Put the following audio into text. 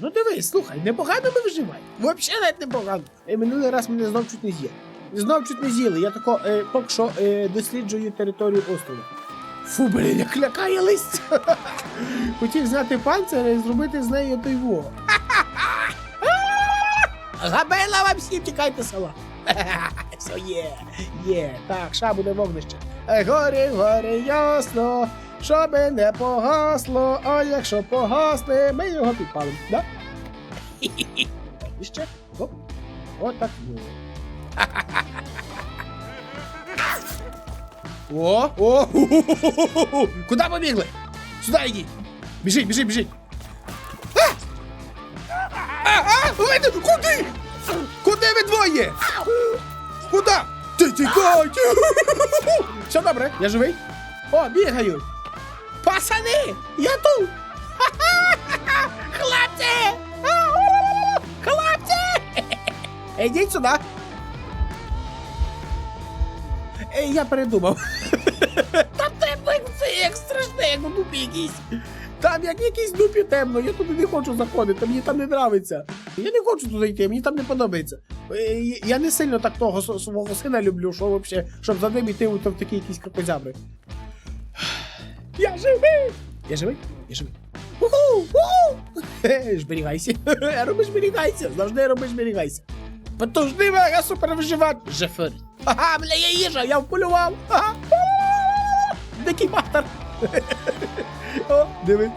Ну дивись, слухай, непогано ми виживаємо. Взагалі навіть непогано. Е, минулий раз мене знов чуть не з'їли. Знов чуть не з'їли. Я тако е, поки що е, досліджую територію острова. Фу, блін, як лякає листя. Хотів зняти панцир і зробити з нею той во. Габела вам всім тікайте села. Все є, є. Так, ша буде вогнище. Е, Горі, горі, ясно, щоби не погасло, а якщо погасне, ми його підпалимо, да? І ще. Оп. Отак. О, о, ху-ху-ху-ху-ху. Куди побігли? Сюди йдіть. Біжіть, біжіть, біжіть. А, куди? Куди ви двоє? Куди? Ти тікайте! Все добре, я живий. О, бігають. Пацани, я тут. Хлопці! Хлопці! Ідіть сюди. Е, Я передумав. Там темно, як страшне, як у якийсь. Там як якийсь дупі темно, я туди не хочу заходити, мені там не нравиться. Я не хочу туди йти, мені там не подобається. Е, Я не сильно так того свого сина люблю, що вообще, щоб за ним йти в такі якісь крокозябри. Живий! Я живий? Я живий. Уху! Уху! Зберігайся. Роби зберігайся. Завжди роби зберігайся. Потужний мега супер виживач. Жефер. Ага, бля, я їжа, я вполював. Ага. Дикий матер. О, диви.